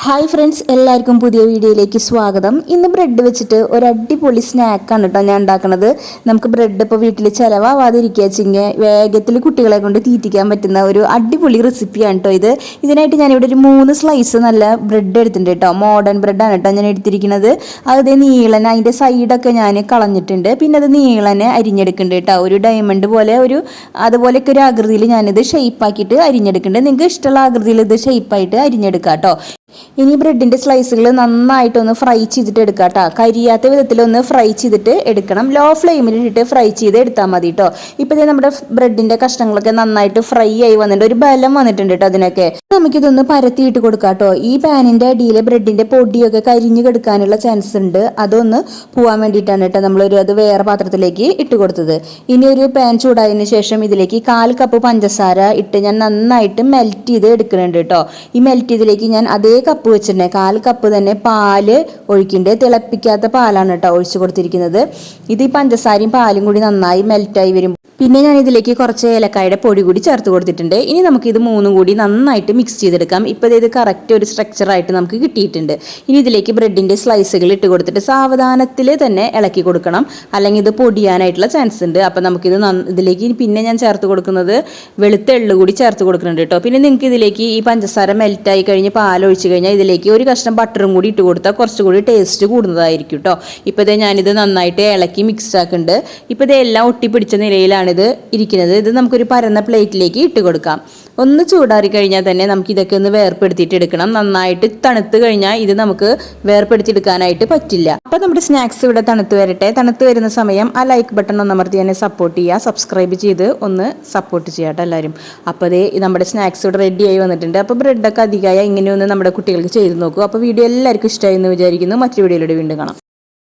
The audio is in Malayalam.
ഹായ് ഫ്രണ്ട്സ് എല്ലാവർക്കും പുതിയ വീഡിയോയിലേക്ക് സ്വാഗതം. ഇന്ന് ബ്രെഡ് വെച്ചിട്ട് ഒരു അടിപൊളി സ്നാക്കാണ് കേട്ടോ ഞാൻ ഉണ്ടാക്കുന്നത്. നമുക്ക് ബ്രെഡ് ഇപ്പോൾ വീട്ടിൽ ചിലവാവാതിരിക്കുക വെച്ചെങ്കിൽ വേഗത്തിൽ കുട്ടികളെ കൊണ്ട് തീറ്റിക്കാൻ പറ്റുന്ന ഒരു അടിപൊളി റെസിപ്പിയാണ് കേട്ടോ ഇത്. ഇതിനായിട്ട് ഞാനിവിടെ ഒരു മൂന്ന് സ്ലൈസ് നല്ല ബ്രെഡ് എടുത്തിട്ടുണ്ട് കേട്ടോ മോഡേൺ ബ്രെഡാണ് കേട്ടോ ഞാൻ എടുത്തിരിക്കുന്നത്. അത് നീളൻ അതിന്റെ സൈഡൊക്കെ ഞാൻ കളഞ്ഞിട്ടുണ്ട്. പിന്നെ അത് നീളനെ അരിഞ്ഞെടുക്കുന്നുണ്ട് കേട്ടോ ഒരു ഡയമണ്ട് പോലെ ഒരു അതുപോലെയൊക്കെ ഒരു ആകൃതിയിൽ ഞാനിത് ഷേപ്പാക്കിയിട്ട് അരിഞ്ഞെടുക്കുന്നുണ്ട്. നിങ്ങൾക്ക് ഇഷ്ടമുള്ള ആകൃതിയിൽ ഇത് ഷേപ്പായിട്ട് അരിഞ്ഞെടുക്കാം കേട്ടോ ഇനി ബ്രെഡിന്റെ സ്ലൈസുകൾ നന്നായിട്ടൊന്ന് ഫ്രൈ ചെയ്തിട്ട് എടുക്കാം കേട്ടോ കരിയാത്ത വിധത്തിലൊന്ന് ഫ്രൈ ചെയ്തിട്ട് എടുക്കണം. ലോ ഫ്ലെയിമിൽ ഇട്ടിട്ട് ഫ്രൈ ചെയ്ത് എടുത്താൽ മതി കേട്ടോ ഇപ്പോൾ ഇതേ നമ്മുടെ ബ്രെഡിന്റെ കഷ്ണങ്ങളൊക്കെ നന്നായിട്ട് ഫ്രൈ ആയി വന്നിട്ടുണ്ട്. ഒരു ബലം വന്നിട്ടുണ്ട് കേട്ടോ അതിനൊക്കെ. നമുക്കിതൊന്ന് പരത്തിയിട്ട് കൊടുക്കാം കേട്ടോ ഈ പാനിന്റെ അടിയിൽ ബ്രെഡിന്റെ പൊടിയൊക്കെ കരിഞ്ഞു കെടുക്കാനുള്ള ചാൻസ് ഉണ്ട്. അതൊന്ന് പോവാൻ വേണ്ടിയിട്ടാണ് കേട്ടോ നമ്മളൊരു അത് വേറെ പാത്രത്തിലേക്ക് ഇട്ട് കൊടുത്തത്. ഇനി ഒരു പാൻ ചൂടായതിന് ശേഷം ഇതിലേക്ക് കാൽ കപ്പ് പഞ്ചസാര ഇട്ട് ഞാൻ നന്നായിട്ട് മെൽറ്റ് ചെയ്ത് എടുക്കുന്നുണ്ട് കേട്ടോ ഈ മെൽറ്റ് ചെയ്തിലേക്ക് ഞാൻ അതേ കപ്പ് വെച്ചിട്ടുണ്ട്. കാൽ കപ്പ് തന്നെ പാൽ ഒഴിക്കുന്നുണ്ട് തിളപ്പിക്കാത്ത പാലാണ് കേട്ടോ ഒഴിച്ചു കൊടുത്തിരിക്കുന്നത്. ഇത് ഈ പഞ്ചസാരയും പാലും കൂടി നന്നായി മെൽറ്റായി വരും പിന്നെ ഞാൻ ഇതിലേക്ക് കുറച്ച് ഏലക്കായുടെ പൊടി കൂടി ചേർത്ത് കൊടുത്തിട്ടുണ്ട്. ഇനി നമുക്ക് ഇത് മൂന്നും കൂടി നന്നായിട്ട് മിക്സ് ചെയ്തെടുക്കാം. ഇപ്പോൾ ഇത് കറക്റ്റ് ഒരു സ്ട്രക്ചറായിട്ട് നമുക്ക് കിട്ടിയിട്ടുണ്ട്. ഇനി ഇതിലേക്ക് ബ്രെഡിന്റെ സ്ലൈസുകൾ ഇട്ട് കൊടുത്തിട്ട് സാവധാനത്തിൽ തന്നെ ഇളക്കി കൊടുക്കണം. അല്ലെങ്കിൽ ഇത് പൊടിയാനായിട്ടുള്ള ചാൻസ് ഉണ്ട്. അപ്പോൾ നമുക്കിത് ഇതിലേക്ക് പിന്നെ ഞാൻ ചേർത്ത് കൊടുക്കുന്നത് വെളുത്ത എള്ള് കൂടി ചേർത്ത് കൊടുക്കുന്നുണ്ട് കേട്ടോ. പിന്നെ നിങ്ങൾക്ക് ഇതിലേക്ക് ഈ പഞ്ചസാര മെൽറ്റായി കഴിഞ്ഞ് പാലൊഴിച്ച് കഴിഞ്ഞാൽ ഇതിലേക്ക് ഒരു കഷ്ണം ബട്ടറും കൂടി ഇട്ട് കൊടുത്താൽ കുറച്ചുകൂടി ടേസ്റ്റ് കൂടുന്നതായിരിക്കും കേട്ടോ. ഇപ്പോൾ ഇത് ഞാനിത് നന്നായിട്ട് ഇളക്കി മിക്സ് ആക്കുന്നുണ്ട്. ഇപ്പോൾ ഇതെല്ലാം ഒട്ടിപ്പിടിച്ച നിലയിലാണിത് ഇരിക്കുന്നത്. ഇത് നമുക്കൊരു പരന്ന പ്ലേറ്റിലേക്ക് ഇട്ട് കൊടുക്കാം. ഒന്ന് ചൂടാറി കഴിഞ്ഞാൽ തന്നെ നമുക്ക് ഇതൊക്കെ ഒന്ന് വേർപ്പെടുത്തിയിട്ട് എടുക്കണം. നന്നായിട്ട് തണുത്ത് കഴിഞ്ഞാൽ ഇത് നമുക്ക് വേർപ്പെടുത്തിയെടുക്കാനായിട്ട് പറ്റില്ല. അപ്പോൾ നമ്മുടെ സ്നാക്സ് ഇവിടെ തണുത്ത് വരട്ടെ. തണുത്ത് വരുന്ന സമയം ആ ലൈക്ക് ബട്ടൺ ഒന്ന് അമർത്തി തന്നെ സപ്പോർട്ട് ചെയ്യുക. സബ്സ്ക്രൈബ് ചെയ്ത് ഒന്ന് സപ്പോർട്ട് ചെയ്യാട്ടോ എല്ലാവരും. അപ്പോൾ അതേ നമ്മുടെ സ്നാക്സ് ഇവിടെ റെഡി ആയി വന്നിട്ടുണ്ട്. അപ്പോൾ ബ്രെഡൊക്കെ അധികമായ ഇങ്ങനെ ഒന്ന് നമ്മുടെ കുട്ടികൾക്ക് ചെയ്ത് നോക്കൂ. അപ്പോൾ വീഡിയോ എല്ലാവർക്കും ഇഷ്ടമായി എന്ന് വിചാരിക്കുന്നു. മറ്റൊരു വീഡിയോയിലൂടെ വീണ്ടും കാണാം.